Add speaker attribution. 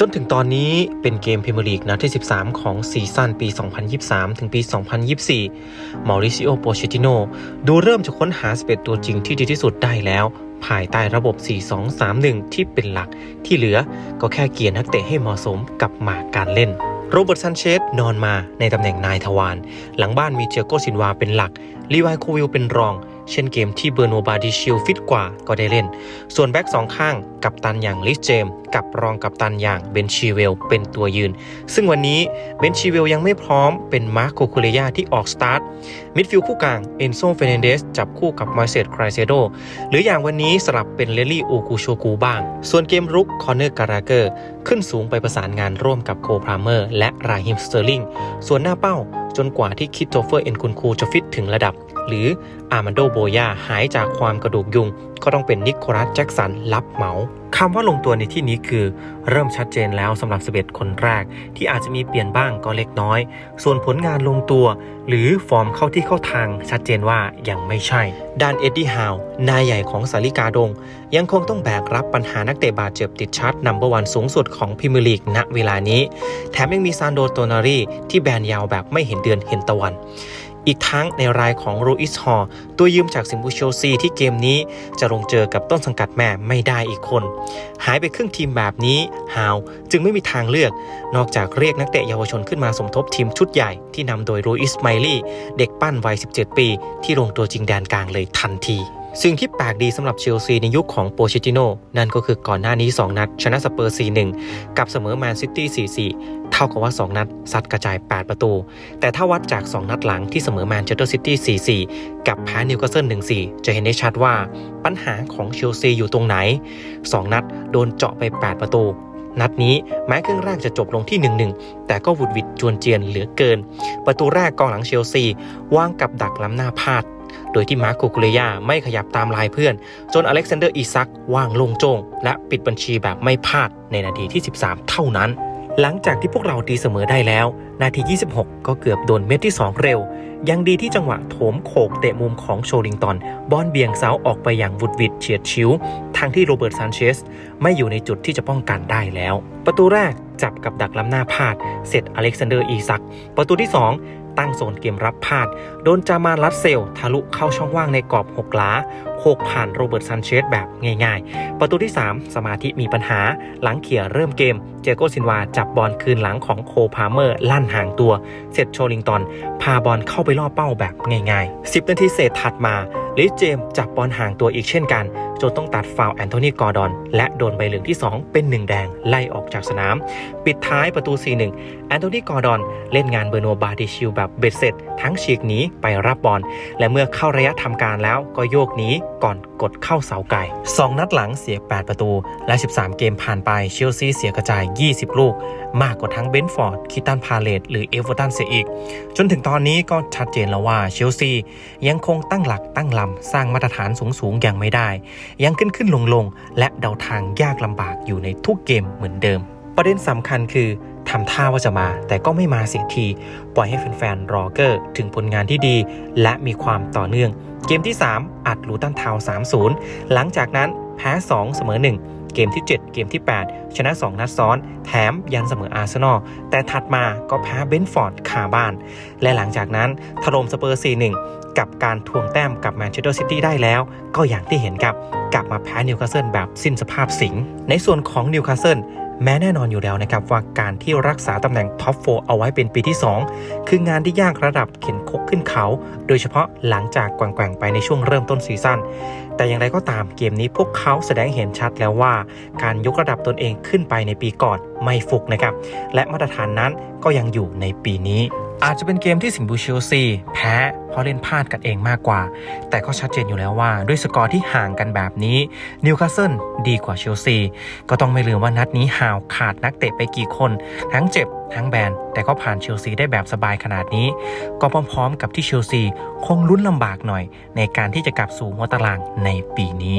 Speaker 1: จนถึงตอนนี้เป็นเกมพรีเมียร์ลีกนัดที่ 13 ของซีซั่นปี 2023 ถึงปี 2024 มอริซิโอ โปเชติโน ดูเริ่มจะค้นหาสเปดตัวจริงที่ดีที่สุดได้แล้ว ภายใต้ระบบ 4-2-3-1 ที่เป็นหลัก ที่เหลือก็แค่เกียร์นักเตะให้เหมาะสมกับหมากการเล่น โรเบิร์ตซันเชสนอนมาในตำแหน่งนายทวาร หลังบ้านมีเจโกซินวาเป็นหลักลีวายโควิลเป็นรอง เช่นเกมที่เบอร์โนบาดิชิลฟิตกว่าก็ได้เล่น ส่วนแบ็กสองข้างกับตันอย่างลิสเจม กับรองกับตันอย่างเบนชีเวลเป็นตัวยืน ซึ่งวันนี้เบนชีเวลยังไม่พร้อมเป็นมาร์โคคูเลียที่ออกสตาร์ทมิดฟิลด์คู่กลางเอนโซเฟเนเดสจับคู่กับมาเซตครเซโดหรืออย่างวันนี้สลับเป็นเลลี่อูกูโชกูบ้าง ส่วนเกมรุกคอนเนอร์การาเกอร์ขึ้นสูงไปประสานงานร่วมกับโคพรามเมอร์และราฮิมสเตอร์ลิงส่วนหน้าเป้า จนกว่าที่คิดโตเฟอร์เอ็นคุนคูจะฟิตถึงระดับ หรืออาร์มันโดโบยาหายจากความกระดูกยุง ก็ต้องเป็นนิโคลัสแจ็กสันรับเหมา คำว่าลงตัวในที่นี้คือ เริ่มชัดเจนแล้วสำหรับ 11 คนแรก ที่อาจจะมีเปลี่ยนบ้างก็เล็กน้อย ส่วนผลงานลงตัว หรือฟอร์มเข้าที่เข้าทาง ชัดเจนว่ายังไม่ใช่ ด้านเอ็ดดี้ฮาวนายใหญ่ของสาริกาดง ยังคงต้องแบกรับปัญหานักเตะบาดเจ็บติดชาร์ตนัมเบอร์วันสูงสุดของพรีเมียร์ลีกณเวลานี้ แถมยังมีซานโดโตนารีที่แบนยาวแบบไม่เห็นเดือนเห็นตะวัน อีกทั้งในรายของรูอิสฮอร์ตัวยืมจากสิงบูโชซีที่เกมนี้จะลงเจอกับต้นสังกัดแม่ไม่ได้อีกคน หายไปครึ่งทีมแบบนี้ฮาวจึงไม่มีทางเลือก นอกจากเรียกนักเตะเยาวชนขึ้นมาสมทบทีมชุดใหญ่ที่นำโดยรูอิสไมลี่ เด็กปั้นวัย 17 ปี ที่ลงตัวจริงแดนกลางเลยทันที สิ่งที่แปลกดีสำหรับเชลซีในยุคของโปเชติโนนั่นก็คือก่อนหน้านี้ 2 นัด ชนะสเปอร์ 4-1 กับเสมอแมนซิตี้ 4-4 เท่ากับว่า 2 นัดซัดกระจาย 8 ประตู แต่ถ้าวัดจาก 2 นัดหลังที่เสมอแมนเชสเตอร์ซิตี้ 4-4 กับแพ้นิวคาสเซิล 1-4 จะเห็นได้ชัดว่าปัญหาของเชลซีอยู่ตรงไหน 2 นัดโดนเจาะไป 8 ประตูนัดนี้แม้ครึ่งแรกจะจบลงที่ 1-1 แต่ก็หวุดหวิดจวนเจียนเหลือเกิน ประตูแรกกองหลังเชลซีวางกับดักล้ำหน้าพลาด โดยที่มาร์คโคกุเลียไม่ขยับตามลายเพื่อน จนอเล็กซานเดอร์อีซักว่างลงโจง และปิดบัญชีแบบไม่พลาดในนาทีที่ 13 เท่านั้น หลังจากที่พวกเราตีเสมอได้แล้ว นาที 26 ก็เกือบโดนเม็ดที่ 2 เร็ว ยังดีที่จังหวะโถมโขกเตะมุมของโชลิงตันบอลเบี่ยงเสาออกไปอย่างวุดวิดเฉียดชิวทางที่โรเบิร์ตซานเชสไม่อยู่ในจุดที่จะป้องกันได้แล้ว ประตูแรกจับกับดักล้ำหน้าพลาด เสร็จอเล็กซานเดอร์อีซัก ประตูที่ 2 ตั้งโซนเกมรับพลาด โดนจามาลัดเซลทะลุเข้าช่องว่างในกรอบหกล้าโขกผ่านโรเบิร์ตซันเชสแบบง่ายๆ ประตูที่ 3 สมาธิมีปัญหาหลังเขี่ยเริ่มเกม เจโกซินวาจับบอลคืนหลังของโคพาเมอร์ ลั่นห่างตัว เสร็จโชลิงตัน พาบอลเข้าไปล่อเป้าแบบง่ายๆ 10 นาทีเศษถัดมาลิสเจมจับบอลห่างตัวอีกเช่นกันจนต้องตัดฟาวแอนโทนีกอร์ดอน และโดนใบเหลืองที่ 2 เป็น 1 แดงไล่ออกจากสนาม ปิดท้ายประตู 4-1 แอนโทนีกอร์ดอน เล่นงานเบอร์โนบาดิชิลแบบเบ็ดเสร็จ ทั้งฉีกหนีไปรับบอล และเมื่อเข้าระยะทำการแล้วก็โยกหนีก่อนกดเข้าเสาไก่ 2 นัดหลังเสีย 8 ประตู และ 13 เกมผ่านไปเชลซีเสียกระจาย 20 ลูก มากกว่าทั้งเบนฟอร์ด คิตันพาเลตหรือเอเวอร์ตันเสียอีก จนถึงตอนนี้ก็ชัดเจนแล้วว่าเชลซียังคงตั้งหลักตั้งลำ สร้างมาตรฐานสูงๆยังไม่ได้ ยังขึ้นขึ้นลงลงและเดาทางยากลำบากอยู่ในทุกเกมเหมือนเดิม ประเด็นสำคัญคือทำท่าว่าจะมา แต่ก็ไม่มาเสียที ปล่อยให้แฟนๆรอเกอร์ถึงผลงานที่ดี และมีความต่อเนื่อง เกมที่ 3 อัดลูตันทาวน์3-0 หลังจากนั้นแพ้ 2 เสมอ 1 เกมที่ 7 เกมที่ 8 ชนะ 2 นัดซ้อน แถมยันเสมออาร์เซนอล แต่ถัดมาก็แพ้เบนฟอร์ดคาบ้าน และหลังจากนั้นถล่มสเปอร์ 4-1 กับการทวงแต้มกับแมนเชสเตอร์ซิตี้ได้แล้ว ก็อย่างที่เห็นครับ กลับมาแพ้นิวคาสเซิลแบบสิ้นสภาพสิง ในส่วนของนิวคาสเซิลแม้แน่นอนอยู่แล้วนะครับว่าการที่รักษาตำแหน่งท็อปโฟเอาไว้เป็นปีที่ 2 คืองานที่ยากระดับเข็นคกขึ้นเขา โดยเฉพาะหลังจากแกว่งๆไปในช่วงเริ่มต้นซีซั่นแต่อย่างไรก็ตามเกมนี้พวกเขาแสดงเห็นชัดแล้วว่า การยกระดับตนเองขึ้นไปในปีก่อนไม่ฟุกนะครับ และมาตรฐานนั้นก็ยังอยู่ในปีนี้ อาจจะเป็นเกมที่สิงห์บูเชลซีแพ้เพราะเล่นพลาดกันเองมากกว่า แต่ก็ชัดเจนอยู่แล้วว่า ด้วยสกอร์ที่ห่างกันแบบนี้นิวคาสเซิลดีกว่าเชลซี ก็ต้องไม่ลืมว่านัดนี้ห่าวขาดนักเตะไปกี่คน ทั้งเจ็บทั้งแบน แต่ก็ผ่านเชลซีได้แบบสบายขนาดนี้ ก็พร้อมๆ กับที่เชลซีคงลุ้นลำบากหน่อย ในการที่จะกลับสู่หัวตารางในปีนี้